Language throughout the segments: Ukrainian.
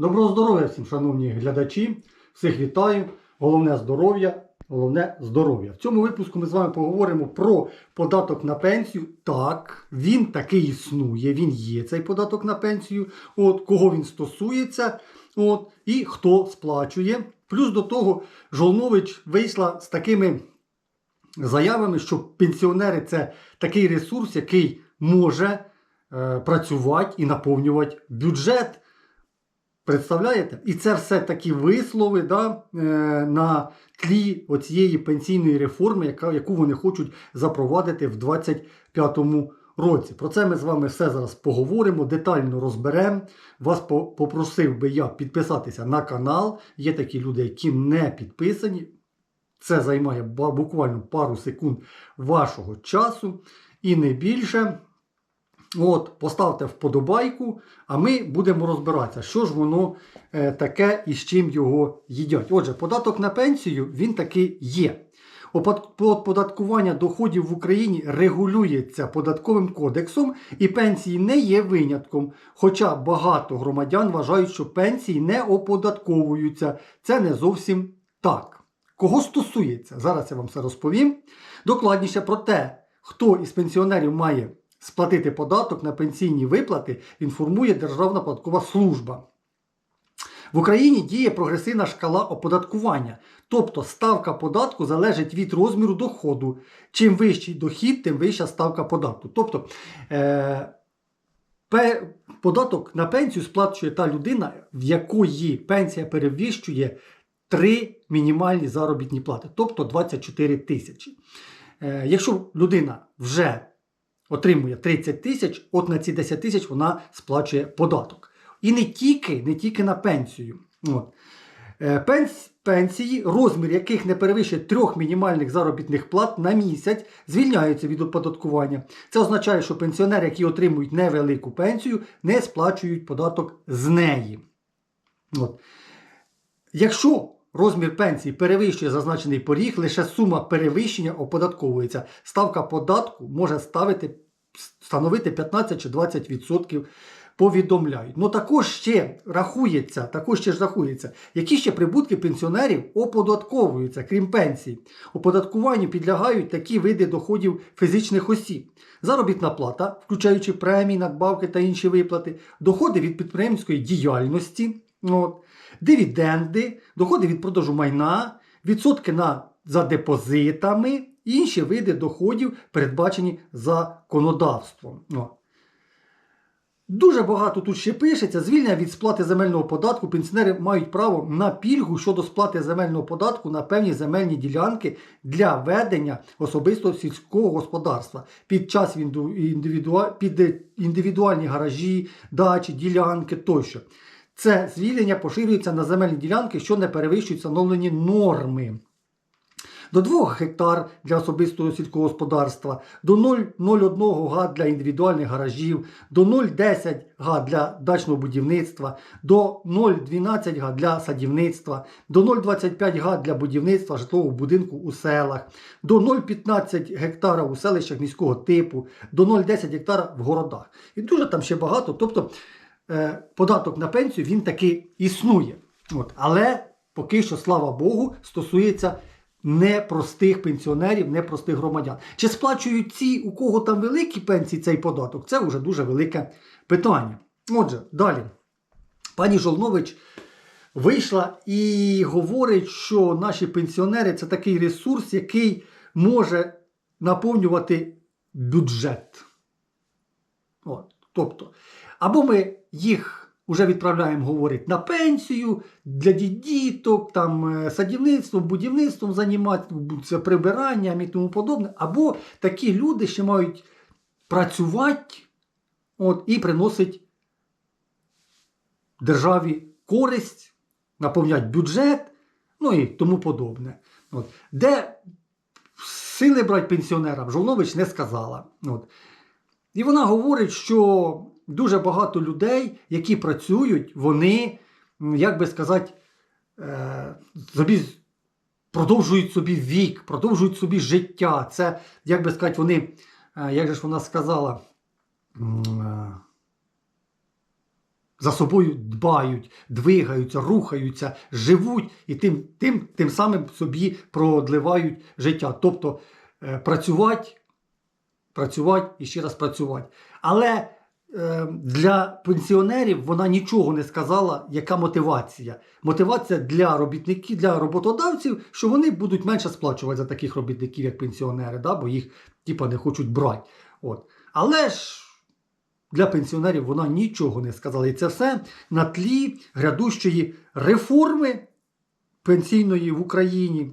Доброго здоров'я всім, шановні глядачі. Всіх вітаю. Головне здоров'я. Головне здоров'я. В цьому випуску ми з вами поговоримо про податок на пенсію. Так, він таки існує, він є цей податок на пенсію. От, кого він стосується, от, і хто сплачує. Плюс до того, Жолнович вийшла з такими заявами, що пенсіонери це такий ресурс, який може е, працювати і наповнювати бюджет. Представляєте? І це все такі вислови да, е, на тлі оцієї пенсійної реформи, яка, яку вони хочуть запровадити в 2025 році. Про це ми з вами все зараз поговоримо, детально розберемо. Вас попросив би я підписатися на канал. Є такі люди, які не підписані. Це займає буквально пару секунд вашого часу і не більше. От, поставте вподобайку, а ми будемо розбиратися, що ж воно е, таке і з чим його їдять. Отже, податок на пенсію він таки є. Оподаткування доходів в Україні регулюється податковим кодексом, і пенсії не є винятком. Хоча багато громадян вважають, що пенсії не оподатковуються. Це не зовсім так. Кого стосується? Зараз я вам все розповім. Докладніше про те, хто із пенсіонерів має сплатити податок на пенсійні виплати, інформує Державна податкова служба. В Україні діє прогресивна шкала оподаткування, тобто ставка податку залежить від розміру доходу. Чим вищий дохід, тим вища ставка податку. Тобто е, податок на пенсію сплачує та людина, в якої пенсія перевищує 3 мінімальні заробітні плати, тобто 24 тисячі. Е, якщо людина вже отримує 30 тисяч, от на ці 10 тисяч вона сплачує податок. І не тільки, не тільки на пенсію. От. Е, пенс- Пенсії, розмір яких не перевищує трьох мінімальних заробітних плат на місяць, звільняються від оподаткування. Це означає, що пенсіонери, які отримують невелику пенсію, не сплачують податок з неї. От. Якщо розмір пенсії перевищує зазначений поріг, лише сума перевищення оподатковується. Ставка податку може ставити, становити 15 чи 20%. Повідомляють. Ну також ще рахується, також ще ж рахується, які ще прибутки пенсіонерів оподатковуються, крім пенсій. Оподаткуванню підлягають такі види доходів фізичних осіб. Заробітна плата, включаючи премії, надбавки та інші виплати, доходи від підприємницької діяльності, от, дивіденди, доходи від продажу майна, відсотки на, за депозитами, інші види доходів, передбачені законодавством. Дуже багато тут ще пишеться. Звільнення від сплати земельного податку. Пенсіонери мають право на пільгу щодо сплати земельного податку на певні земельні ділянки для ведення особистого сільського господарства під час індивідуа- під індивідуальні гаражі, дачі, ділянки тощо. Це звільнення поширюється на земельні ділянки, що не перевищують встановлені норми до 2 гектар для особистого сільського господарства, до 0,01 га для індивідуальних гаражів, до 0,10 га для дачного будівництва, до 0,12 га для садівництва, до 0,25 га для будівництва житлового будинку у селах, до 0,15 гектара у селищах міського типу, до 0,10 гектара в городах. І дуже там ще багато. Тобто е, податок на пенсію він таки існує. От. Але поки що, слава Богу, стосується непростих пенсіонерів, непростих громадян. Чи сплачують ці, у кого там великі пенсії, цей податок? Це вже дуже велике питання. Отже, далі. Пані Жолнович вийшла і говорить, що наші пенсіонери це такий ресурс, який може наповнювати бюджет. От, тобто, або ми їх вже відправляємо, говорить, на пенсію для діток, там е, садівництвом, будівництвом займатися, прибиранням і тому подобне. Або такі люди ще мають працювати от, і приносить державі користь, наповнять бюджет, ну і тому подобне. От. Де сили брати пенсіонерам, Жолнович не сказала. От. І вона говорить, що дуже багато людей, які працюють, вони, як би сказати, е, собі продовжують собі вік, продовжують собі життя. Це, як би сказати, вони, е, як же ж вона сказала, е, за собою дбають, двигаються, рухаються, живуть і тим, тим, тим самим собі продливають життя. Тобто працювати, працювати і ще раз працювати. Але для пенсіонерів вона нічого не сказала, яка мотивація. Мотивація для робітників, для роботодавців, що вони будуть менше сплачувати за таких робітників, як пенсіонери, да, бо їх типа не хочуть брати. От. Але ж для пенсіонерів вона нічого не сказала. І це все на тлі грядущої реформи пенсійної в Україні.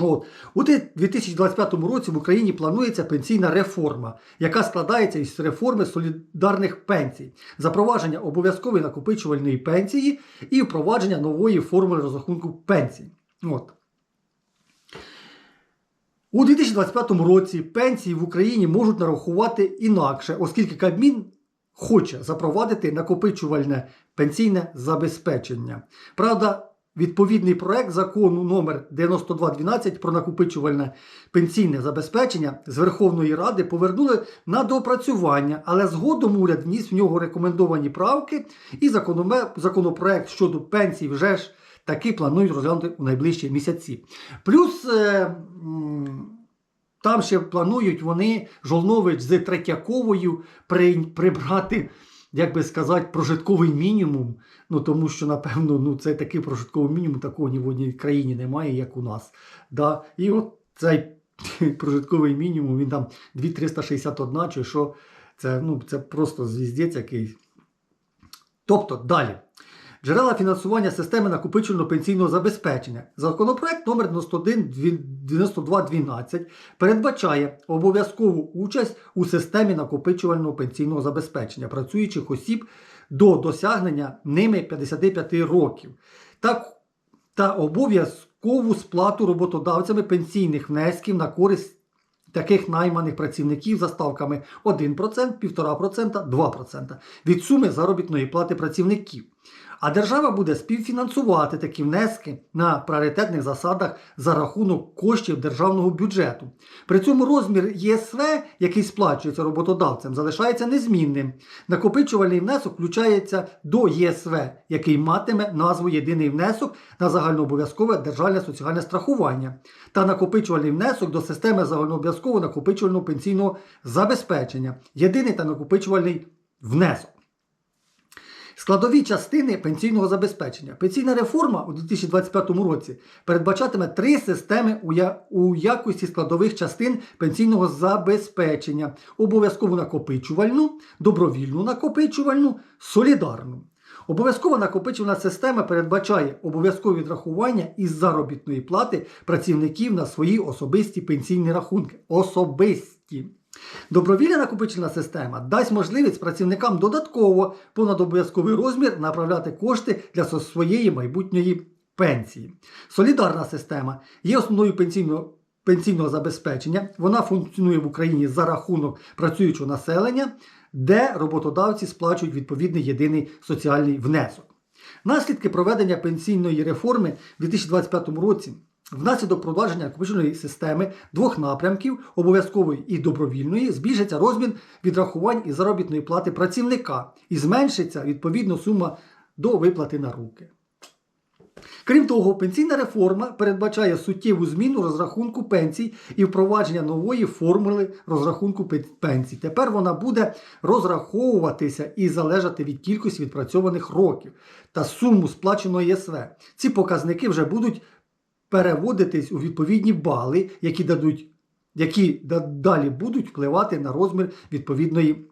От. У 2025 році в Україні планується пенсійна реформа, яка складається із реформи солідарних пенсій, запровадження обов'язкової накопичувальної пенсії і впровадження нової формули розрахунку пенсій. От. У 2025 році пенсії в Україні можуть нарахувати інакше, оскільки Кабмін хоче запровадити накопичувальне пенсійне забезпечення. Правда, відповідний проект закону номер 9212 про накопичувальне пенсійне забезпечення з Верховної Ради повернули на доопрацювання, але згодом уряд вніс в нього рекомендовані правки, і законопроект щодо пенсій вже ж таки планують розглянути у найближчі місяці. Плюс е, там ще планують вони Жолнович з Третьяковою при, прибрати, як би сказати, прожитковий мінімум. Ну тому що, напевно, ну, це такий прожитковий мінімум, такого ні в одній країні немає, як у нас. Да? І от цей прожитковий мінімум, він там 2361, чи що, це, ну, це просто звіздець якийсь. Тобто далі. Джерела фінансування системи накопичувального пенсійного забезпечення. Законопроект номер 9212 передбачає обов'язкову участь у системі накопичувального пенсійного забезпечення працюючих осіб до досягнення ними 55 років. Так, та обов'язкову сплату роботодавцями пенсійних внесків на користь таких найманих працівників за ставками 1%, 1,5%, 2% від суми заробітної плати працівників. А держава буде співфінансувати такі внески на пріоритетних засадах за рахунок коштів державного бюджету. При цьому розмір ЄСВ, який сплачується роботодавцем, залишається незмінним. Накопичувальний внесок включається до ЄСВ, який матиме назву єдиний внесок на загальнообов'язкове державне соціальне страхування та накопичувальний внесок до системи загальнообов'язкового накопичувального пенсійного забезпечення. Єдиний та накопичувальний внесок. Складові частини пенсійного забезпечення. Пенсійна реформа у 2025 році передбачатиме три системи у, якості складових частин пенсійного забезпечення: обов'язкову накопичувальну, добровільну накопичувальну, солідарну. Обов'язкова накопичувальна система передбачає обов'язкові відрахування із заробітної плати працівників на свої особисті пенсійні рахунки. Особисті. Добровільна накопичена система дасть можливість працівникам додатково понад обов'язковий розмір направляти кошти для своєї майбутньої пенсії. Солідарна система є основною пенсійного, пенсійного забезпечення. Вона функціонує в Україні за рахунок працюючого населення, де роботодавці сплачують відповідний єдиний соціальний внесок. Наслідки проведення пенсійної реформи в 2025 році внаслідок продовження накопичувальної системи двох напрямків обов'язкової і добровільної збільшиться розмір відрахувань і заробітної плати працівника і зменшиться відповідно сума до виплати на руки. Крім того, пенсійна реформа передбачає суттєву зміну розрахунку пенсій і впровадження нової формули розрахунку пенсій. Тепер вона буде розраховуватися і залежати від кількості відпрацьованих років та суму сплаченого ЄСВ. Ці показники вже будуть переводитись у відповідні бали, які дадуть, які далі будуть впливати на розмір відповідної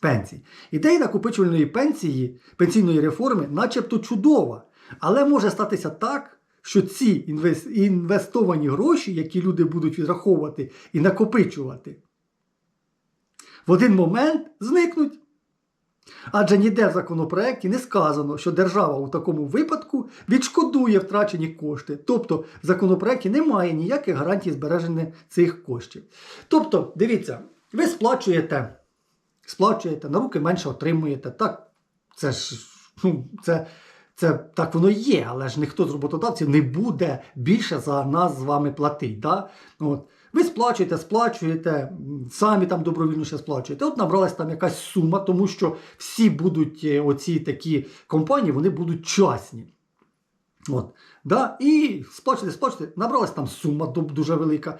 пенсії. Ідея накопичувальної пенсії, пенсійної реформи, начебто чудова, але може статися так, що ці інвестовані гроші, які люди будуть відраховувати і накопичувати, в один момент зникнуть. Адже ніде в законопроекті не сказано, що держава у такому випадку відшкодує втрачені кошти. Тобто в законопроекті немає ніяких гарантій збереження цих коштів. Тобто, дивіться, ви сплачуєте, сплачуєте, на руки менше отримуєте. Так, це ж ну, це, це так воно є, але ж ніхто з роботодавців не буде більше за нас з вами платити. Да? От. Ви сплачуєте, сплачуєте, самі там добровільно ще сплачуєте. От набралась там якась сума, тому що всі будуть е, оці такі компанії, вони будуть часні. От, да? І сплачуєте, сплачуєте, набралась там сума дуже велика.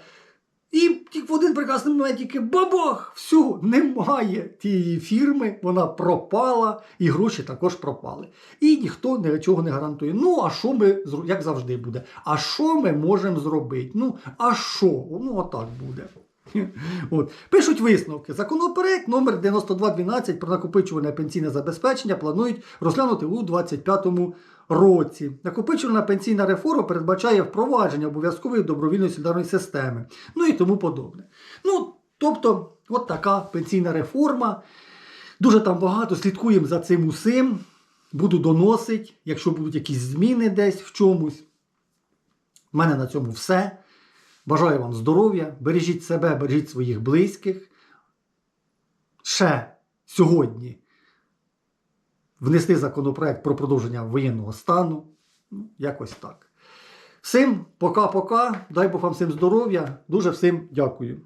І один прекрасний момент тільки бабах! Все, немає тієї фірми, вона пропала, і гроші також пропали. І ніхто нічого не гарантує. Ну, а що ми, як завжди буде? А що ми можемо зробити? Ну, а що? Ну, отак буде. От. Пишуть висновки. Законопроект номер 9212 про накопичувальне пенсійне забезпечення планують розглянути у 2025 році. Накопичувальна пенсійна реформа передбачає впровадження обов'язкової добровільної солідарної системи, ну і тому подобне. Ну, тобто, от така пенсійна реформа. Дуже там багато, слідкуємо за цим усім. Буду доносити, якщо будуть якісь зміни десь в чомусь. У мене на цьому все. Бажаю вам здоров'я, бережіть себе, бережіть своїх близьких. Ще сьогодні внести законопроект про продовження воєнного стану. Ну, якось так. Всім пока-пока. Дай Бог вам всім здоров'я. Дуже всім дякую.